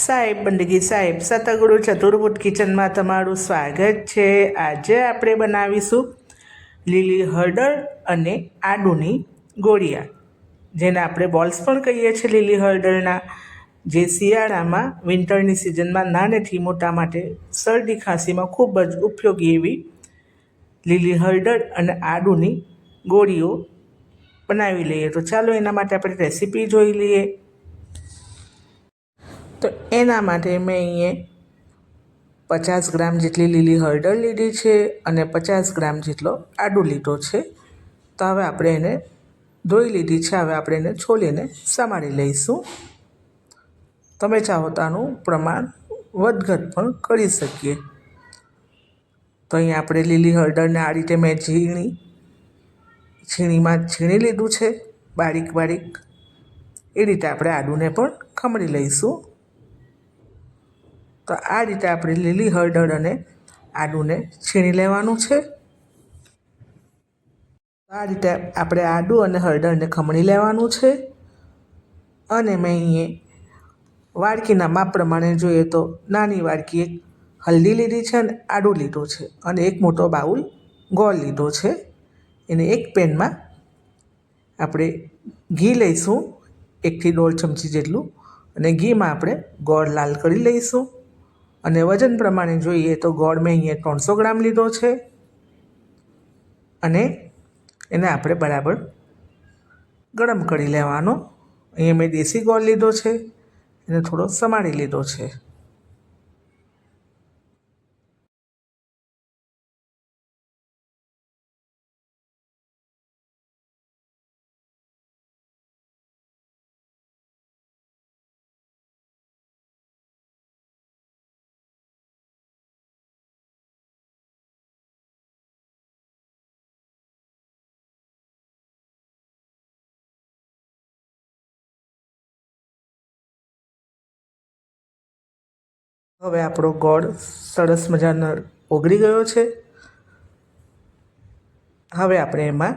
સાહેબ, બંદગી સાહેબ, સતગુરુ ચતુર્ભુજ કિચનમાં તમારું સ્વાગત છે. આજે આપણે બનાવીશું લીલી હળદર અને આદુની ગોળિયા, જેને આપણે બોલ્સ પણ કહીએ છીએ લીલી હળદરના, જે શિયાળામાં, વિન્ટરની સિઝનમાં નાનેથી મોટા માટે શરદી ખાંસીમાં ખૂબ જ ઉપયોગી એવી લીલી હળદર અને આદુની ગોળીઓ બનાવી લઈએ. તો ચાલો એના માટે આપણે રેસીપી જોઈ લઈએ. તો એના માટે મેં અહીંયા પચાસ ગ્રામ જેટલી લીલી હળદર લીધી છે અને પચાસ ગ્રામ જેટલો આડું લીધો છે. તો હવે આપણે એને ધોઈ લીધી છે. હવે આપણે એને છોલીને સમારી લઈશું. તમે ચાહો તો આનું પ્રમાણ વધઘટ પણ કરી શકીએ. તો અહીંયા આપણે લીલી હળદરને આ રીતે મેં ઝીણી છીણીમાં છીણી લીધું છે. બારીક બારીક એ રીતે આપણે આદુને પણ ખમણી લઈશું. તો આ રીતે આપણે લીલી હળદર અને આદુને છીણી લેવાનું છે. આ રીતે આપણે આદુ અને હળદરને ખમણી લેવાનું છે. અને મેં અહીંયા વાડકીના માપ પ્રમાણે જોઈએ તો નાની વાડકી એક હલ્દી લીધી છે અને આડું લીધું છે અને એક મોટો બાઉલ ગોળ લીધો છે. એને એક પેનમાં આપણે ઘી લઈશું. એકથી દોઢ ચમચી જેટલું અને ઘીમાં આપણે ગોળ લાલ કરી લઈશું. અને વજન પ્રમાણે જોઈએ તો ગોળ મેં અહીંયા ત્રણસો ગ્રામ લીધો છે. અને એને આપણે બરાબર ગરમ કરી લેવાનો. અહીંયા મેં દેશી ગોળ લીધો છે. એને થોડો સમારી લીધો છે. હવે આપણો ગોળ સરસ મજાનો ઓગળી ગયો છે. હવે આપણે એમાં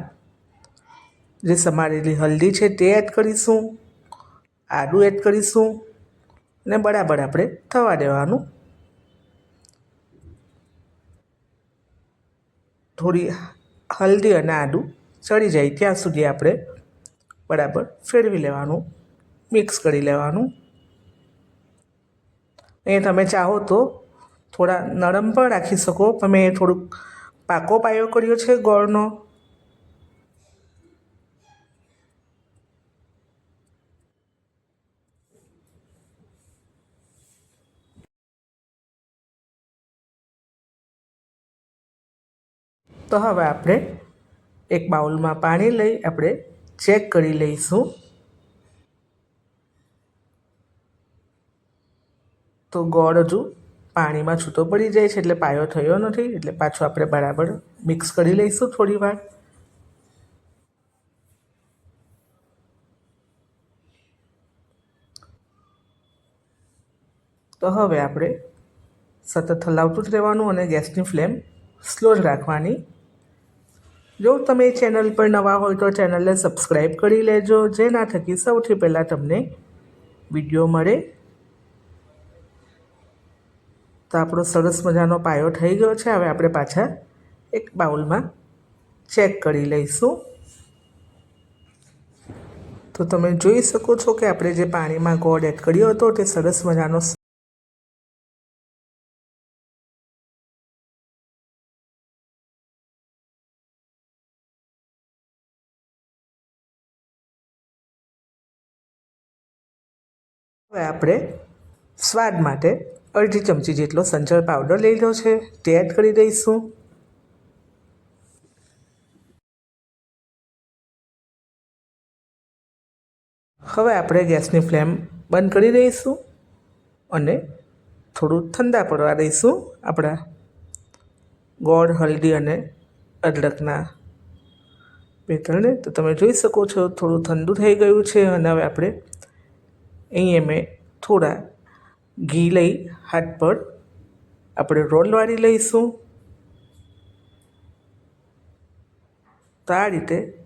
જે સમારેલી હલ્દી છે તે એડ કરીશું આદું એડ કરીશું અને બરાબર આપણે થવા દેવાનું. થોડી હલ્દી અને આદું ચડી જાય ત્યાં સુધી આપણે બરાબર ફેરવી લેવાનું, મિક્સ કરી લેવાનું. એ તમે ચાહો તો થોડા નરમ પણ રાખી શકો. પણ મેં થોડુંક પાકો પાયો કર્યો છે ગોળનો. તો હવે આપણે એક બાઉલમાં પાણી લઈ આપણે ચેક કરી લઈશું. તો ગોળ હજુ પાણીમાં છૂટો પડી જાય છે એટલે પાયો થયો નથી, એટલે પાછું આપણે બરાબર મિક્સ કરી લઈશું થોડી વાર. તો હવે આપણે સતત હલાવતું જ રહેવાનું અને ગેસની ફ્લેમ સ્લો જ રાખવાની. જો તમે ચેનલ પર નવા હોય તો ચેનલને સબસ્ક્રાઈબ કરી લેજો જેના થકી સૌથી પહેલાં તમને વીડિયો મળે. તો આપણો સરસ મજાનો પાયો થઈ ગયો છે. હવે આપણે પાછા એક બાઉલમાં ચેક કરી લઈશું. તો તમે જોઈ શકો છો કે આપણે જે પાણીમાં ગોળ એડ કર્યો હતો તે સરસ મજાનો હવે આપણે સ્વાદ માટે અડધી ચમચી જેટલો સંચળ પાવડર લીધો છે. તે એડ કરી દઈશું. હવે આપણે ગેસની ફ્લેમ બંધ કરી દઈશું અને થોડું ઠંડા પડવા દઈશું આપણા ગોળ, હલ્દી અને અદરકના પેતળને. તો તમે જોઈ શકો છો, થોડું ઠંડુ થઈ ગયું છે અને હવે આપણે અહીંયા મેં થોડા ઘી લઈ, હાથ પર. આપણે રોલ વાળી લઈશું. તો આ રીતે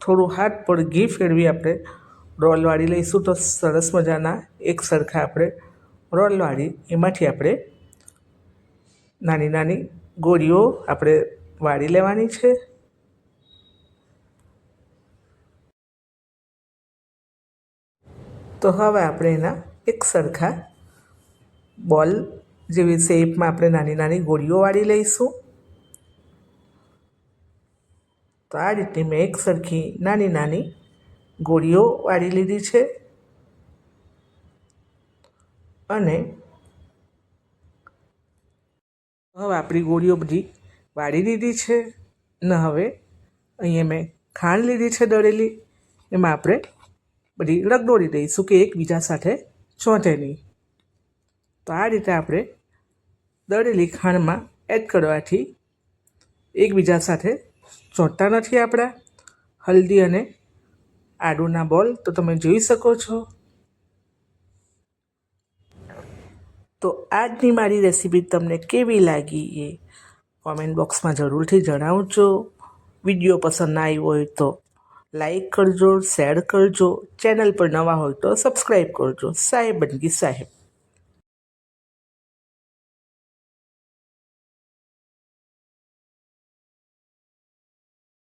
થોડું હાથ પર ઘી ફેરવી આપણે રોલ વાળી લઈશું. તો સરસ મજાના એક સરખા આપણે રોલ વાળી, એમાંથી આપણે નાની નાની ગોળીઓ આપણે વાળી લેવાની છે. તો હવે આપણે એના એક સરખા બોલ જેવી શેપમાં આપણે નાની નાની ગોળીઓ વાળી લઈશું. તો આ રીતની મેં એક સરખી નાની નાની ગોળીઓ વાળી લીધી છે. અને હવે આપણી ગોળીઓ બધી વાળી લીધી છે. ને હવે અહીંયા મેં ખાંડ લીધી છે દળેલી. એમાં આપણે બધી રગદોળી દઈશું કે એકબીજા સાથે ચોંટે તો આ રીતે આપણે દરેક લિખાણમાં એડ કરવાથી એકબીજા સાથે ચોંટતા નથી આપણા. હલ્દી અને આડુના બોલ તો તમે જોઈ શકો છો. તો આજની મારી રેસીપી તમને કેવી લાગી એ કોમેન્ટ બોક્સમાં જરૂરથી જણાવજો. વીડિયો પસંદ ના આવ્યો હોય તો લાઈક કરજો, શેર કરજો. ચેનલ પર નવા હોય તો સબસ્ક્રાઈબ કરજો. સાહેબ બનગી સાહેબ.